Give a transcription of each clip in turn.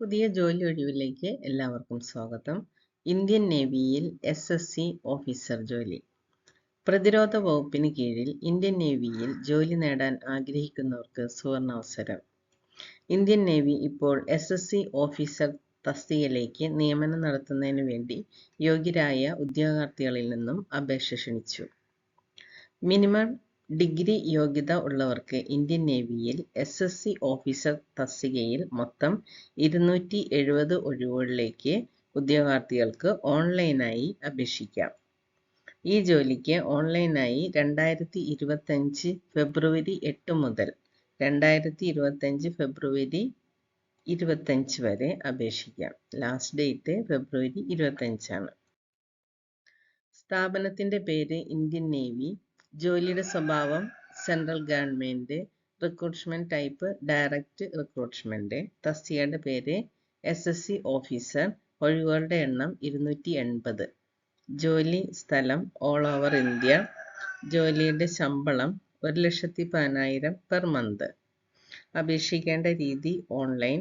പുതിയ ജോലി ഒഴിവിലേക്ക് എല്ലാവർക്കും സ്വാഗതം. ഇന്ത്യൻ നേവിയിൽ എസ് എസ് സി ഓഫീസർ ജോലി. പ്രതിരോധ വകുപ്പിന് കീഴിൽ ഇന്ത്യൻ നേവിയിൽ ജോലി നേടാൻ ആഗ്രഹിക്കുന്നവർക്ക് സുവർണാവസരം. ഇന്ത്യൻ നേവി ഇപ്പോൾ എസ് എസ് സി ഓഫീസർ തസ്തികയിലേക്ക് നിയമനം നടത്തുന്നതിന് വേണ്ടി യോഗ്യരായ ഉദ്യോഗാർത്ഥികളിൽ നിന്നും അപേക്ഷ ക്ഷണിച്ചു. മിനിമം ഡിഗ്രി യോഗ്യത ഉള്ളവർക്ക് ഇന്ത്യൻ നേവിയിൽ എസ് എസ് സി ഓഫീസർ തസ്തികയിൽ മൊത്തം ഇരുന്നൂറ്റി എഴുപത് ഒഴിവുകളിലേക്ക് ഉദ്യോഗാർത്ഥികൾക്ക് ഓൺലൈനായി അപേക്ഷിക്കാം. ഈ ജോലിക്ക് ഓൺലൈനായി രണ്ടായിരത്തി ഇരുപത്തഞ്ച് ഫെബ്രുവരി എട്ട് മുതൽ രണ്ടായിരത്തി ഇരുപത്തഞ്ച് ഫെബ്രുവരി ഇരുപത്തഞ്ച് വരെ അപേക്ഷിക്കാം. ലാസ്റ്റ് ഡേറ്റ് ഫെബ്രുവരി ഇരുപത്തഞ്ചാണ് സ്ഥാപനത്തിന്റെ പേര് ഇന്ത്യൻ നേവി ജോലിയുടെ സ്വഭാവം central government recruitment type direct recruitment തസ്തികയുടെ പേര് എസ് എസ് സി ഓഫീസർ ഒഴിവുകളുടെ എണ്ണം ഇരുന്നൂറ്റി എൺപത്. ജോലി സ്ഥലം ഓൾ ഓവർ ഇന്ത്യ ജോലിയുടെ ശമ്പളം ഒരു ലക്ഷത്തി പതിനായിരം പെർ മന്ത് അപേക്ഷിക്കേണ്ട രീതി ഓൺലൈൻ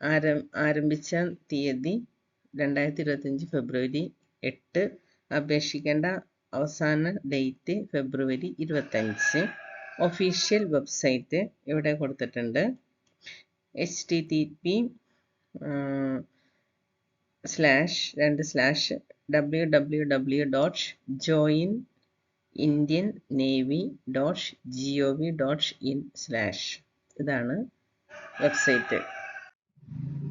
ആരം ആരംഭിച്ച തീയതി രണ്ടായിരത്തി ഇരുപത്തഞ്ച് ഫെബ്രുവരി എട്ട്. അപേക്ഷിക്കേണ്ട അവസാന ഡേറ്റ് ഫെബ്രുവരി ഇരുപത്തഞ്ച്. ഒഫീഷ്യൽ വെബ്സൈറ്റ് ഇവിടെ കൊടുത്തിട്ടുണ്ട്. H T T P slash രണ്ട് slash W W W dot join Indian navy dot G O V dot in slash ഇതാണ് വെബ്സൈറ്റ്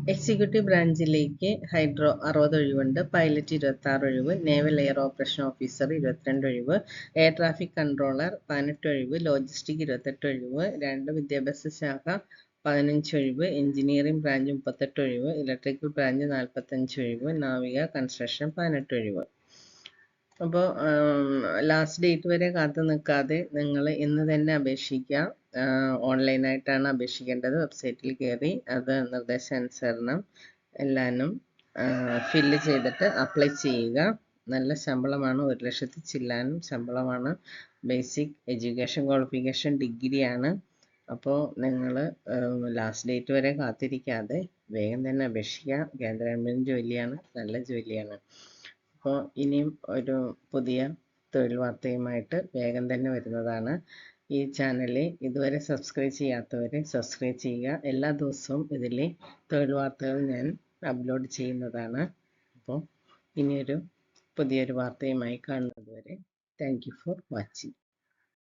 എക്സിക്യൂട്ടീവ് ബ്രാഞ്ചിലേക്ക് ഹൈഡ്രോ അറുപത് ഒഴിവുണ്ട്. പൈലറ്റ് ഇരുപത്തി ആറ് ഒഴിവ്. നേവൽ എയർ ഓപ്പറേഷൻ ഓഫീസർ ഇരുപത്തിരണ്ട് ഒഴിവ്. എയർ ട്രാഫിക് കൺട്രോളർ പതിനെട്ട് ഒഴിവ്. ലോജിസ്റ്റിക് ഇരുപത്തെട്ട് ഒഴിവ്. രണ്ട് വിദ്യാഭ്യാസ ശാഖ പതിനഞ്ച് ഒഴിവ്. എഞ്ചിനീയറിംഗ് ബ്രാഞ്ച് മുപ്പത്തെട്ട് ഒഴിവ്. ഇലക്ട്രിക്കൽ ബ്രാഞ്ച് നാൽപ്പത്തഞ്ച് ഒഴിവ്. നാവിക കൺസ്ട്രക്ഷൻ പതിനെട്ട് ഒഴിവ്. അപ്പോൾ ലാസ്റ്റ് ഡേറ്റ് വരെ കാത്തു നിൽക്കാതെ നിങ്ങൾ ഇന്ന് തന്നെ അപേക്ഷിക്കുക. ഓൺലൈനായിട്ടാണ് അപേക്ഷിക്കേണ്ടത്. വെബ്സൈറ്റിൽ കയറി അത് നിർദ്ദേശാനുസരണം എല്ലാനും ഫില്ല് ചെയ്തിട്ട് അപ്ലൈ ചെയ്യുക. നല്ല ശമ്പളമാണ് ഒരു ലക്ഷത്തി ചില്ലാനും ശമ്പളമാണ്. ബേസിക് എഡ്യൂക്കേഷൻ ക്വാളിഫിക്കേഷൻ ഡിഗ്രിയാണ്. അപ്പോൾ നിങ്ങൾ ലാസ്റ്റ് ഡേറ്റ് വരെ കാത്തിരിക്കാതെ വേഗം തന്നെ അപേക്ഷിക്കുക. കേന്ദ്ര ഗവൺമെന്റ് ജോലിയാണ് നല്ല ജോലിയാണ്. അപ്പോൾ ഇനിയും ഒരു പുതിയ തൊഴിൽ വാർത്തയുമായിട്ട് വേഗം തന്നെ വരുന്നതാണ്. ഈ ചാനൽ ഇതുവരെ സബ്സ്ക്രൈബ് ചെയ്യാത്തവർ സബ്സ്ക്രൈബ് ചെയ്യുക. എല്ലാ ദിവസവും ഇതിൽ തൊഴിൽ വാർത്തകൾ ഞാൻ അപ്ലോഡ് ചെയ്യുന്നതാണ്. അപ്പോൾ ഇനിയൊരു പുതിയൊരു വാർത്തയുമായി കാണുന്നത് വരെ താങ്ക് യു ഫോർ വാച്ചിങ്